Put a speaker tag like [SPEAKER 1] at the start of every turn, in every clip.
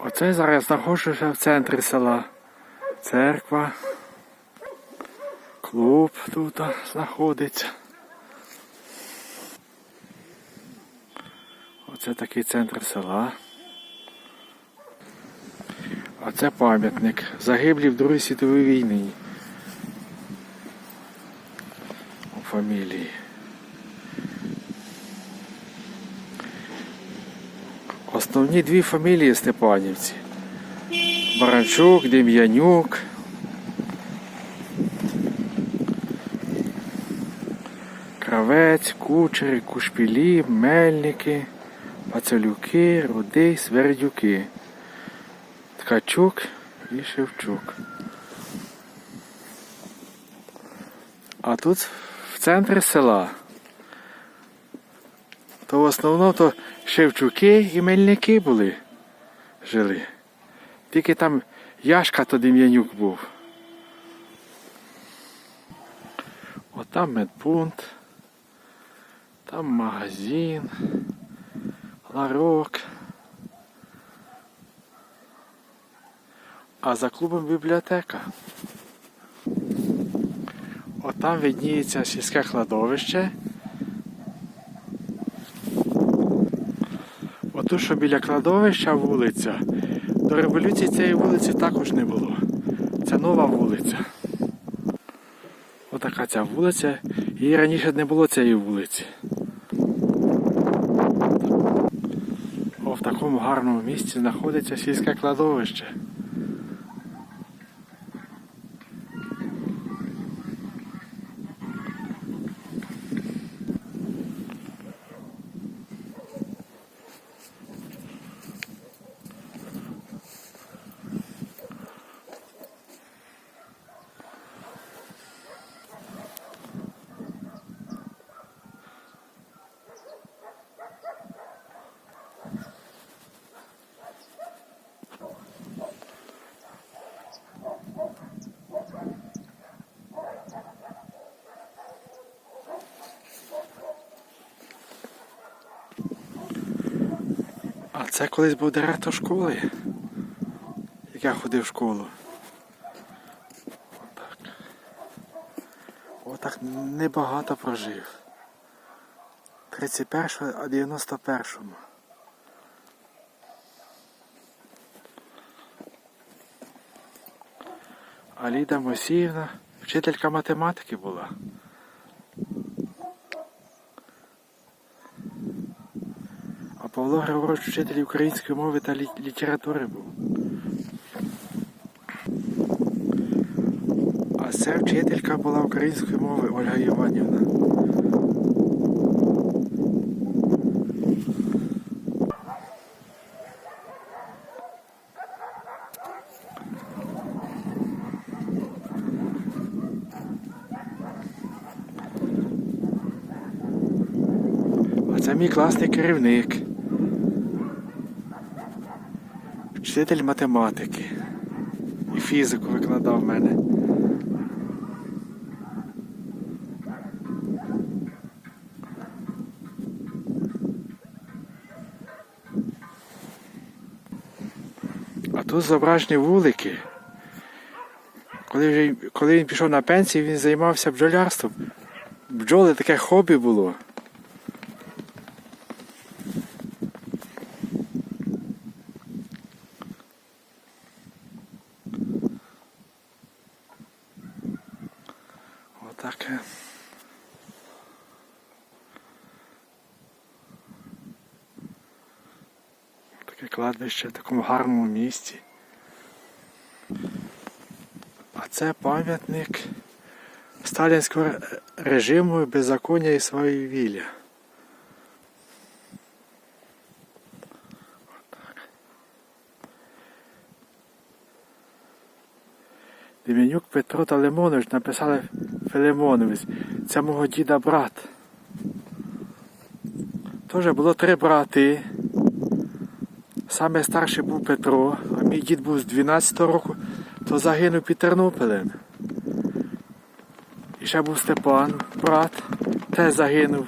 [SPEAKER 1] Оце зараз знаходжуся в центрі села. Церква. Клуб тут знаходиться. Оце такий центр села. А це пам'ятник. Загиблі в Другій світовій війні. У фамілії. Основні дві фамілії Степанівці. Баранчук, Дем'янюк. Кравець, кучери, кушпілі, мельники, пацелюки, рудий, свердюки. Ткачук і Шевчук. А тут в центрі села. То в основному то Шевчуки і Мельники були. Жили. Тільки там Яшка то Дем'янюк був. От там медпункт, там магазин, ларок. А за клубом бібліотека. От там видніється сільське кладовище. Отут, що біля кладовища вулиця. До революції цієї вулиці також не було. Це нова вулиця. Отака ця вулиця. Її раніше не було цієї вулиці. О, в такому гарному місці знаходиться сільське кладовище. А це колись був директор школи, як я ходив в школу. Отак. Отак небагато прожив. 31 а 91-му. А Ліда Мосіївна вчителька математики була. Павло Григорович вчитель української мови та лі- літератури був. А це вчителька була української мови Ольга Іванівна. Це мій класний керівник. Вчитель математики. І фізику викладав в мене. А тут зображені вулики. Коли, вже, коли він пішов на пенсію, він займався бджолярством. Бджоли таке хобі було. Отак. е. Таке кладбище в такому гарному місці. А це пам'ятник сталінського режиму беззаконня і своєвілля. Дем'янюк Петро та Лимонович написали Филимонович. Це мого діда брат. Теж було три брати. Саме старший був Петро, а мій дід був з 12 року, то загинув під Тернополем. І ще був Степан, брат, теж загинув.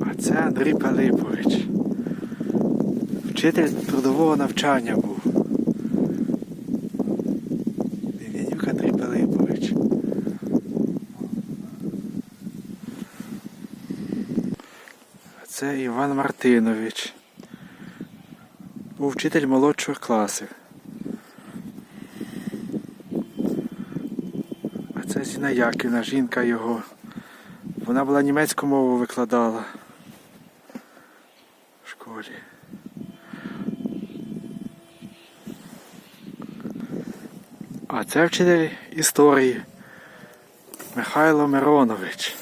[SPEAKER 1] А це Андрій Пилипович. Вчитель трудового навчання був. Дем'янюк Андрій Пилипович. Це Іван Мартинович. Був вчитель молодших класів. А це Зіна Яківна, жінка його. Вона була німецьку мову викладала в школі. А це вчитель історії Михайло Миронович.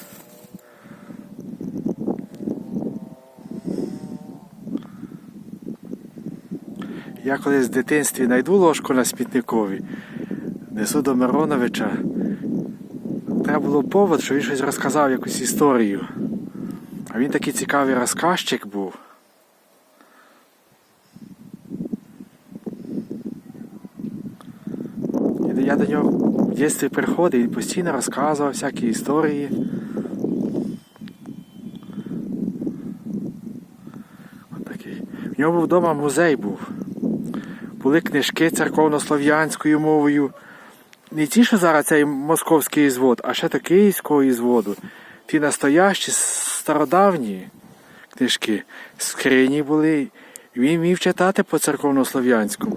[SPEAKER 1] Я колись в дитинстві знайду ложку на смітникові, несу до Мироновича. Треба було повод, що він щось розказав якусь історію. А він такий цікавий розказчик був. І я до нього в дитинстві приходив, він постійно розказував всякі історії. В нього вдома музей був. Були книжки церковнослов'янською мовою. Не ті, що зараз цей московський звод, а ще то київського ізводу. Ті настоящі, стародавні книжки. Скрині були. Він вмів читати по церковнослов'янському.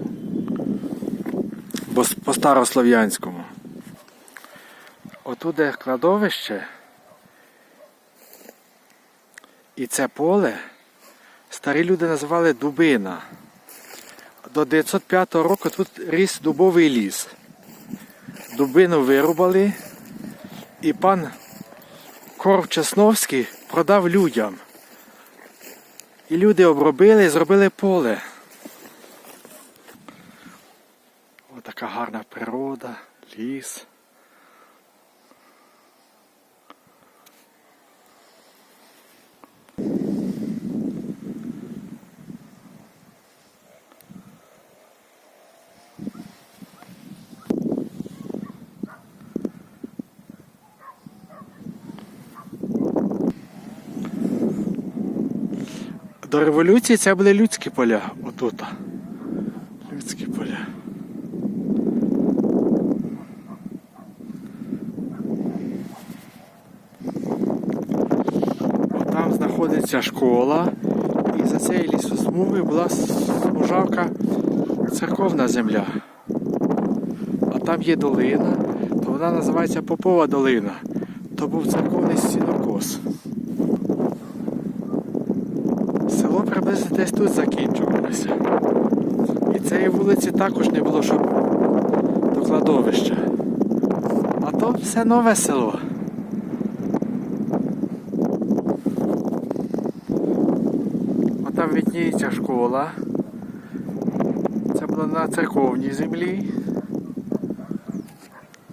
[SPEAKER 1] По старослов'янському. Отуде кладовище. І це поле старі люди називали Дубина. До 905 року тут ріс дубовий ліс. Дубину вирубали, і пан Корв Чесновський продав людям. І люди обробили і зробили поле. Ось така гарна природа, ліс. До революції це були людські поля. Отут. Людські поля. Там знаходиться школа, і за цією лісосмугою була смужавка церковна земля. А там є долина, то вона називається Попова долина. То був церковний сінокос. Село приблизно десь тут закінчувалося. І цієї вулиці також не було, щоб до кладовища. А то все нове село. А там відніється школа. Це було на церковній землі.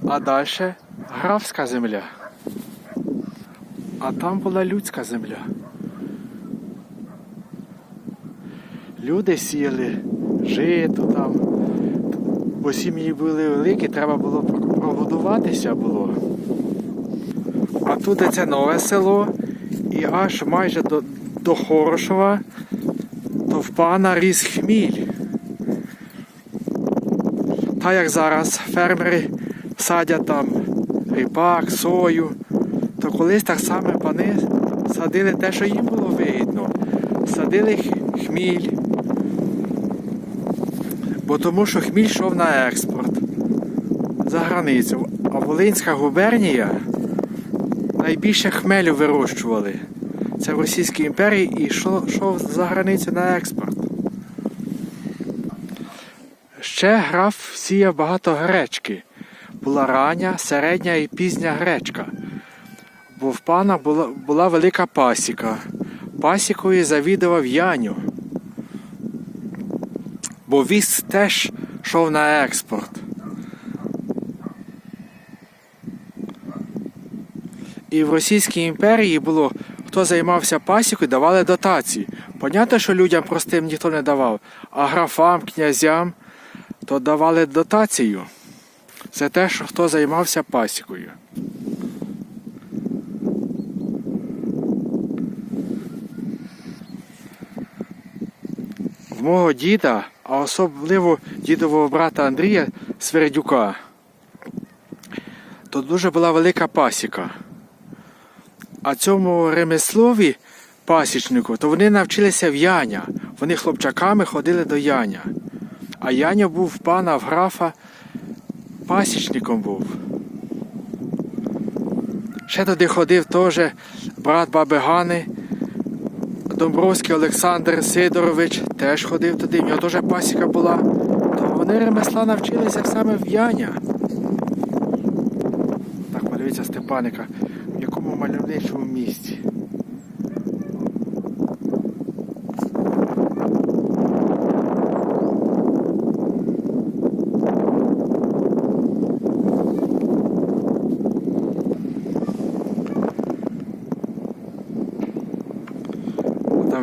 [SPEAKER 1] А далі графська земля. А там була людська земля. Люди сіяли, жито там. Бо сім'ї були великі, треба було прогодуватися було. А тут це нове село, і аж майже до, до Хорошова, то в пана ріс хміль. Та як зараз фермери садять там ріпак, сою, то колись так само пани садили те, що їм було видно. Садили хміль. Бо тому що хміль йшов на експорт за границю. А Волинська губернія найбільше хмелю вирощували. Це в Російській імперії і йшов за границю на експорт. Ще граф сіяв багато гречки. Була рання, середня і пізня гречка. Бо в пана була, була велика пасіка. Пасікою завідував Яню. Бо віз теж йшов на експорт. І в Російській імперії було, хто займався пасікою, давали дотації. Понятно, що людям простим ніхто не давав, а графам, князям то давали дотацію. Це те, що хто займався пасікою. мого діда, а особливо дідового брата Андрія Свердюка, то дуже була велика пасіка. А цьому ремеслові пасічнику, то вони навчилися в Яня. Вони хлопчаками ходили до Яня. А Яня був пана в графа пасічником був. Ще туди ходив теж брат баби Гани, Домбровський Олександр Сидорович теж ходив туди, в нього теж пасіка була. То вони ремесла навчилися саме в Яня. Так, подивіться Степаника, в якому мальовничому місці.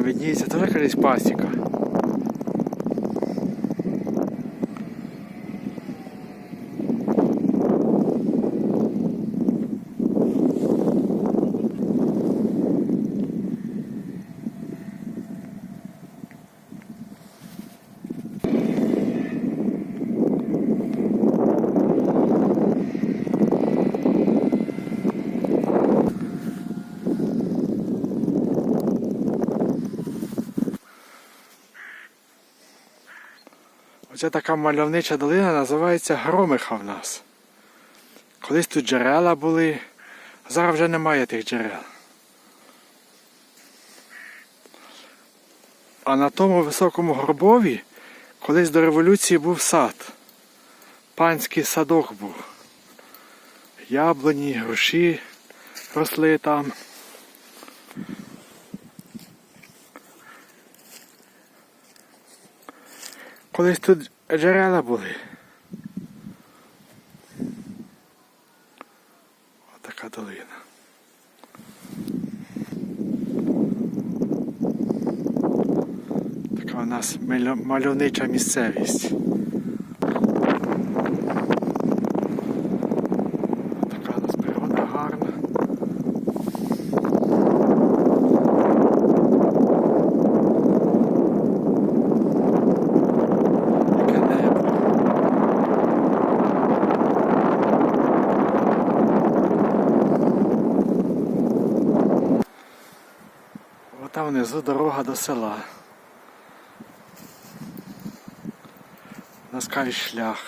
[SPEAKER 1] Видніється теж якась пасіка. Оця така мальовнича долина називається Громиха в нас. Колись тут джерела були, зараз вже немає тих джерел. А на тому високому горбові колись до революції був сад. Панський садок був. Яблуні, груші росли там. Колись тут джерела були. Отака долина. Така у нас мальовнича місцевість. Така у нас природа гарна. Яке небо. Отам внизу дорога до села. Наскаль шлях.